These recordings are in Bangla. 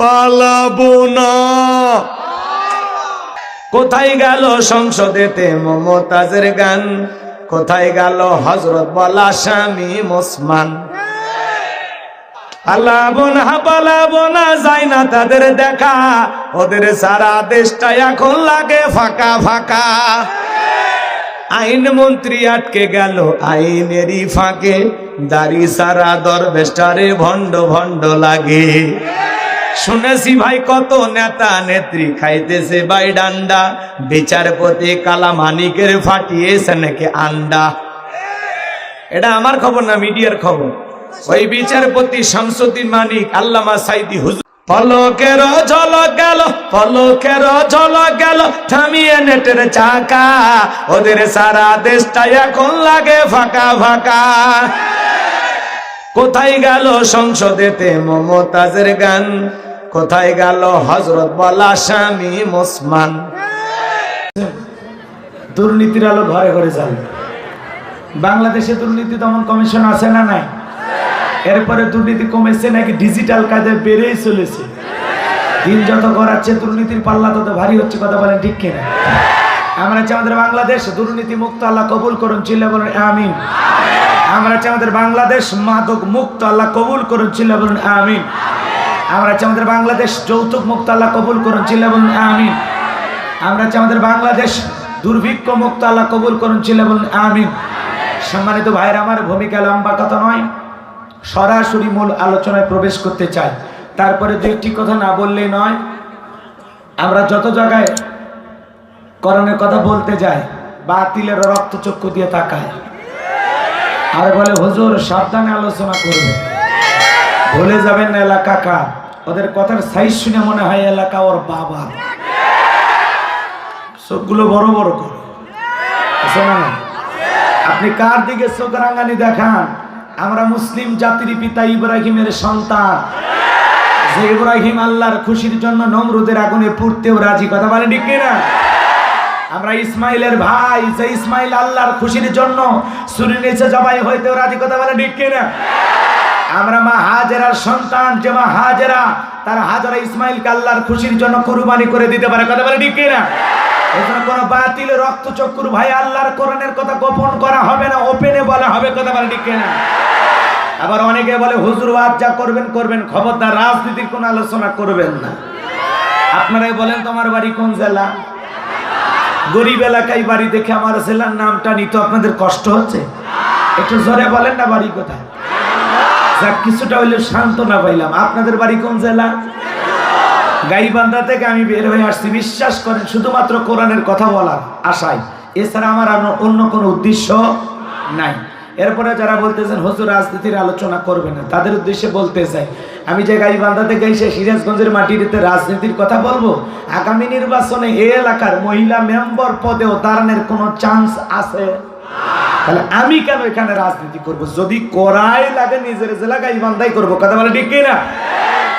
পালাবো না। কোথায় গেল সংসদেতে মমতাজের গান? কোথায় গেল হজরত বলা স্বামী মুসমান পালাবো না পালাবো না যায় না তাদের দেখা। ওদের সারা দেশটা এখন লাগে ফাঁকা ফাঁকা। আইন মন্ত্রী আটকে গেল, আইনেরই ফাঁকে। দাড়ি সারা দরবেস্টারে ভণ্ড ভণ্ড লাগে। শুনেছি ভাই কত নেতা নেত্রী খাইতেছে ভাই ডান্ডা। বিচারপতি কালা মানিকের ফাটিয়েছে নাকি আন্ডা। এটা আমার খবর না, মিডিয়ার খবর। ওই বিচারপতি শামসুদ্দিন মানিক, আল্লামা সাইদি হুজুর। পলকের ঝলক গেল, পলকের ঝলক গেল, থামিয়ে নেটের চাকা। ওদের সারা দেশটা এখন লাগে ফাঁকা ফাঁকা। কোথায় গেল সংসদেতে মমতাজের গান? কোথায় গেল হজরত বলা স্বামী মুসমান? দুর্নীতির আলো ঘরে ঘরে যাবে। বাংলাদেশে দুর্নীতি দমন কমিশন আছে না নাই? এরপরে দুর্নীতি কমেছে নাকি ডিজিটাল কাজে বেড়েই চলেছে? দিন যত গড়াচ্ছে, দুর্নীতির পাল্লা তত ভারী হচ্ছে, কথা বলেন ঠিক কিনা? আমরা চাই আমাদের বাংলাদেশ দুর্নীতি মুক্ত আল্লাহ কবুল করুন, চিল্লা বলুন, আমিন। আমরা চাই আমাদের বাংলাদেশ মাদক মুক্ত আল্লাহ কবুল করুন, চিল্লা বলুন, আমিন। আমরা চাই আমাদের বাংলাদেশ যৌতুক মুক্ত আল্লাহ কবুল করুন, চিল্লা বলুন, আমিন। আমরা চাই আমাদের বাংলাদেশ দুর্ভিক্ষ মুক্ত আল্লাহ কবুল করুন ছিল বলুন, আমিন। সম্মানিত ভাইয়ের, আমার ভূমিকা লম্বা কথা নয়, সরাসরি মূল আলোচনায় প্রবেশ করতে চাই। তারপরে দু একটি কথা না বললেই নয়, আমরা যত জায়গায় করণের কথা বলতে যাই, বাতিলের রক্ত চক্ষু দিয়ে তাকায় আর বলে, হুজুর, সাবধানে আলোচনা করবে ভুলে যাবেন এলাকা কার? ওদের কথার সাইজ শুনে মনে হয় এলাকা ওর বাবা। চোখগুলো বড় বড় করে? আপনি কার দিকে চোখ রাঙানি দেখান? আমরা মুসলিম জাতির পিতা ইব্রাহিমের সন্তান। যে ইব্রাহিম আল্লাহর খুশির জন্য নমরুদের আগুনে পুড়তেও রাজি, কথা বলে ঠিক না আমরা ইসমাইলের ভাই, যে ইসমাইল আল্লাহর খুশির জন্য সুরি নিচে জবাই হইতেও রাজি, কথা বলে ঠিক না আমরা মা হাজেরার সন্তান, যে মা হাজেরা, তার হাজরা ইসমাইলকে আল্লাহর খুশির জন্য কুরবানি করে দিতে পারে। কথা বলে ঠিক না এজন্য কোনো বাতিল রক্তচক্ষুর ভাই আল্লাহর কোরআনের কথা গোপন করা হবে না, ওপেনে বলা হবে। কথা বলে ঠিক না আবার অনেকে বলে, হুজুর, ওয়াজ যা করবেন করবেন, খবরদার, রাজনীতির কোনো আলোচনা করবেন না। আপনারাই বলেন, তোমার বাড়ি কোন জেলা? গরিব এলাকায় বাড়ি দেখে আমার জেলার নামটা নিতে আপনাদের কষ্ট হচ্ছে? একটু জোরে বলেন না বাড়ি কোথায়? যাক, কিছুটা হইলে সান্ত্বনা পাইলাম। আপনাদের বাড়ি কোন জেলা? গাইবান্ধা থেকে আমি বের হয়ে আসছি। বিশ্বাস করেন, শুধুমাত্র কোরআনের কথা বলার আশায়। এছাড়া আমার অন্য কোনো উদ্দেশ্য নাই। এরপরে যারা বলতেছেন, হুজুর, রাজনীতির আলোচনা করবে না। তাদের উদ্দেশ্যে বলতে চাই, আমি যে গাইবান্ধা থেকে এসে সিরাজগঞ্জের মাটিতে রাজনীতির কথা বলব, আগামী নির্বাচনে এ এলাকার মহিলা মেম্বার পদেও দাঁড়ানোর কোনো চান্স আছে? তাহলে আমি কেন এখানে রাজনীতি করব? যদি করাই লাগে, নিজের জেলা গাইবান্ধাই করব। কথা বলে ঠিক না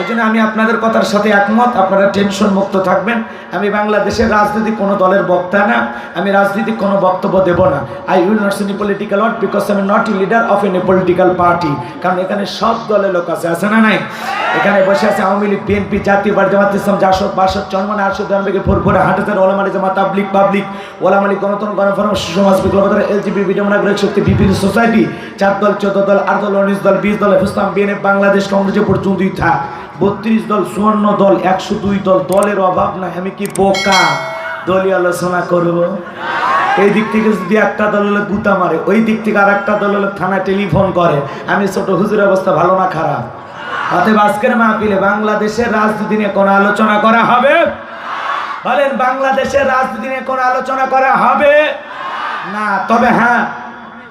এই আমি আপনাদের কথার সাথে একমত, আপনারা টেনশন মুক্ত থাকবেন। আমি বাংলাদেশের রাজনীতি কোনো দলের বক্তা না, আমি রাজনীতির কোনো বক্তব্য দেব না। আই উইল নট সিনি পলিটিক্যাল ওয়ার্ড বিকজ আমি not leader of any political party কারণ এখানে সব দলের লোক আছে আছে না নাই? এখানে বসে আছে আওয়ামী লীগ বিএনপি জাতীয় পার্টি জামাত ইসলাম, জাসদ, বাসদ চন্মনে আরশদ জনবেগে ফুরফুরে হাটেছেন ওলামারি জামা তাবলিক পাবলিক, ওলামালি গণতন্ত্র, গণফরম সমাজ বিপ্লবতার এলজিবি বিডম নাগরিক শক্তি বিভিন্ন সোসাইটি, চার দল, চোদ্দ দল, আট দল, উনিশ দল, বিশ দল ইসলাম বিএনএফ বাংলাদেশ, কংগ্রেসে পর্যন্তই থাক বত্রিশ দল, চুয়ান্ন দল, একশো দুই দল, দলের অভাব নাই। আমি কি বোকা? দলীয় আলোচনা করব। এই দিক থেকে যদি একটা দল হলে গুতা মারে, ওই দিক থেকে আর একটা দল হলে থানায় টেলিফোন করে। আমি ছোট হুজুরের অবস্থা ভালো না খারাপ? অতএব আজকের মাহফিলে বাংলাদেশের রাজনীতি নিয়ে কোনো আলোচনা করা হবে? বলেন, বাংলাদেশের রাজনীতি নিয়ে কোনো আলোচনা করা হবে? না, তবে হ্যাঁ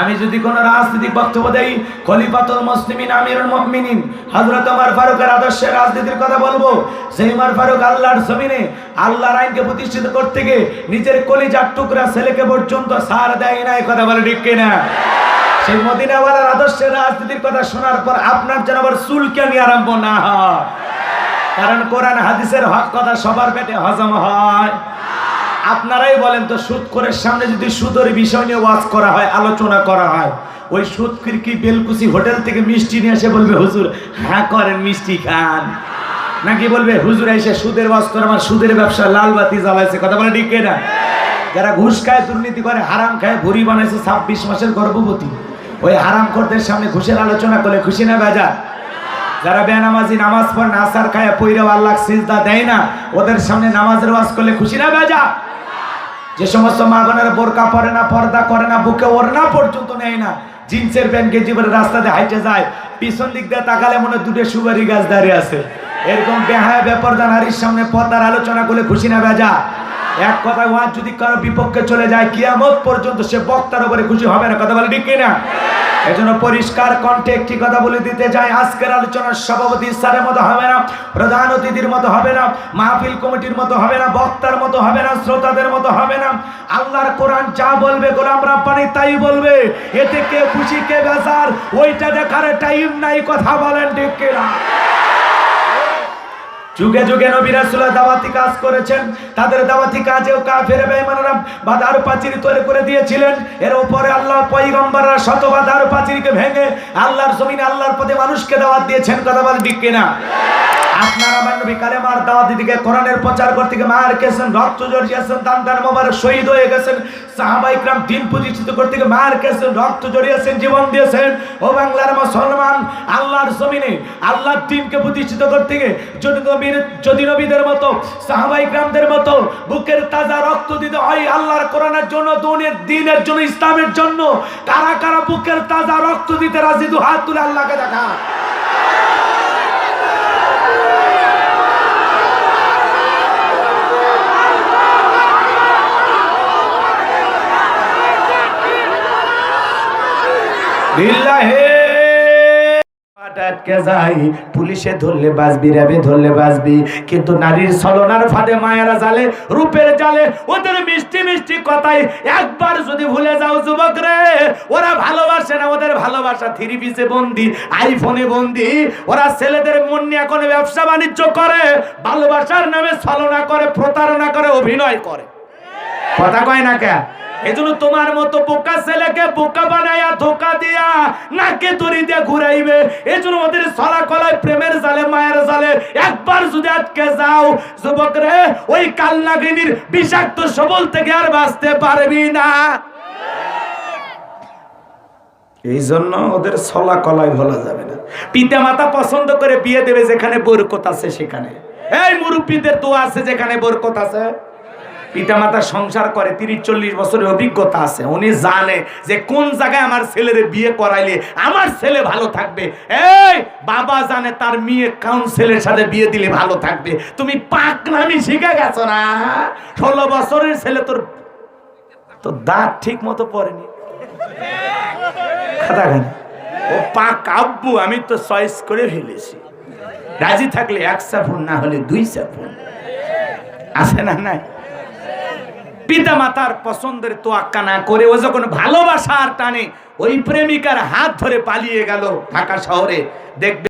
আমি যদি কোনো রাজনৈতিক বক্তব্য দেই, খলিফাতুল মুসলিমিন, আমিরুল মুমিনিন, হযরত ওমর ফারুকের আদর্শের রাজনীতির কথা বলব। সেই ওমর ফারুক আল্লাহর জমিনে আল্লাহর আইনকে প্রতিষ্ঠিত করতে গিয়ে নিজের কলিজার টুকরা ছেলেকে পর্যন্ত সার দেয় না এই কথা বলে ঠিক কিনা? সেই মদিনাওয়ালার আদর্শের রাজনীতির কথা শোনার পর আপনার যেন আবার চুলকানি আরম্ভ না হয়। কারণ কোরআন হাদিসের হক কথা সবার পেটে হজম হয়। আপনারাই বলেন তো সুদ করে সামনে যদি সুদের বিষয় নিয়ে ওয়াজ করা হয়, আলোচনা করা হয়, ওই সুদ কি বেলকুচি হোটেল থেকে মিষ্টি নিয়ে এসে বলবে, হুজুর হ্যাঁ করেন, মিষ্টি খান। নাকি বলবে, হুজুর, এসে সুদের ওয়াজ করে, আমার সুদের ব্যবসা লাল বাতি জ্বালাইছে। কথা বলে ঠিক না যারা ঘুষ খায়, দুর্নীতি করে, হারাম খায়, ভুরি বানাইছে ছাব্বিশ মাসের গর্ভবতী, ওই হারাম করদের সামনে ঘুষের আলোচনা করলে খুশি না বেজা যারা বেনামাজি নামাজ পড়ে না আসার খায় পইরাও আল্লাহ সিজদা দেয় না, ওদের সামনে নামাজের ওয়াজ করলে খুশি না বেজা যে সমস্ত মা বোরকা পরে না, পর্দা করে না, বুকে ওড়না পর্যন্ত নেয় না, জিন্সের প্যান্ট গেঞ্জি পরে রাস্তাতে হাইটে যায়, পিছন দিক দিয়ে তাকালে মনে দুটো সুপারি গাছ দাঁড়িয়ে আছে। এরকম বেহায় বেপরদা নারীর সামনে পর্দার আলোচনা করলে খুশি না বেজা। এক কথায় ওয়াজ যদি কারও বিপক্ষে চলে যায়, কিয়ামত পর্যন্ত সে বক্তার উপরে খুশি হবে না। কথা বলে ঠিক না এজন্য পরিষ্কার কণ্ঠে একটি কথা বলে দিতে চাই, আজকের আলোচনার সভাপতি স্যারের মতো হবে না, প্রধান অতিথির মতো হবে না, মাহফিল কমিটির মতো হবে না, বক্তার মতো হবে না, শ্রোতাদের মতো হবে না। আল্লাহর কোরআন যা বলবে, গোলাম রাব্বানি তাই বলবে। এতে কে খুশি, কে বেজার, ওইটা দেখার টাইম নাই, কথা বলেন ঠিক কিনা? যুগে যুগে নবী রাসূলের দাওয়াতি কাজ করেছেন। তাদের দাওয়াতি কাজেও কাফের বেঈমানরা বাধার পাচির তৈরি করে দিয়েছিলেন। এর উপরে আল্লাহ পয়গম্বররা শত বাধার পাচিরকে ভেঙে আল্লাহর জমিনে আল্লাহর পথে মানুষকে দাওয়াত দিয়েছেন। কথা বলে ঠিক কিনা? আপনার আমার নবী কালেমার দাওয়াত দিকে কোরআনের প্রচার করতে গিয়ে মার গেছেন রক্ত জড়িয়েছেন দান দান মোবারক শহীদ হয়ে গেছেন, সাহাবা ইকরাম দিন প্রতিষ্ঠিত করতে গিয়ে মার গেছেন রক্ত জড়িয়েছেন জীবন দিয়েছেন। ও বাংলার মুসলমান, আল্লাহর জমিনে, আল্লাহর দিনকে প্রতিষ্ঠিত করতে গিয়ে যদি নবীর, যদি নবীদের মতো, সাহাবা ইকরামদের মতো বুকের তাজা রক্ত দিতে হয় আল্লাহর কোরআনের জন্য দুনের দিনের জন্য, ইসলামের জন্য কারা কারা বুকের তাজা রক্ত দিতে রাজি দু হাত তুলে আল্লাহকে দেখা। পুলিশে ধরলে বাঁচবি ধরলে বাঁচবি। কিন্তু নারীর মায়েরা জালে জালে। ওদের মিষ্টি মিষ্টি কথাই একবার যদি ভুলে যাও যুবক রে। ওরা ভালোবাসে না, ওদের ভালোবাসা বন্দি, আইফোনে বন্দি। ওরা ছেলেদের মন নিয়ে এখন ব্যবসা বাণিজ্য করে, ভালোবাসার নামে ছলনা করে, প্রতারণা করে, অভিনয় করে। কথা কয় না কে? এজন্য তোমার মতো বোকা ছেলেকে বোকা বানাইয়া ধোকা দিয়া নাকে দড়ি দিয়ে ঘুরাইবে। এজন্য ওদের ছলা কলায় প্রেমের জালে, মায়ের জালে একবার যদি আটকে যাও, যুবক রে, ওই কালনাগিনীর বিষাক্ত সবল থেকে আর বাঁচতে পারবি না। এই জন্য ওদের ছলা কলায় ভোলা যাবে না। পিতা মাতা পছন্দ করে বিয়ে দেবে যেখানে বরকত আছে সেখানে। এই মুরব্বীদের তো আছে যেখানে বরকত আছে। পিতামাতা সংসার করে, তিরিশ, চল্লিশ বছরের অভিজ্ঞতা আছে। উনি জানে যে কোন জায়গায় আমার ছেলের বিয়ে করাইলে আমার ছেলে ভালো থাকবে। এই, বাবা জানে তার মেয়ে কোন ছেলের সাথে বিয়ে দিলে ভালো থাকবে। তুমি পাকনামি শিখে গেছো না? ষোলো বছরের ছেলে তোর তো দাঁত ঠিক মতো পড়েনি। ও পা আব্বু, আমি তো চয়েস করে ফেলেছি। রাজি থাকলে এক সাফুন না হলে দুই সাফুন আছে না নাই? পিতা মাতার পছন্দের তোয়াক্কা না করে ও যখন ভালোবাসার টানে ওই প্রেমিকার হাত ধরে পালিয়ে গেল ঢাকা শহরে, দেখবে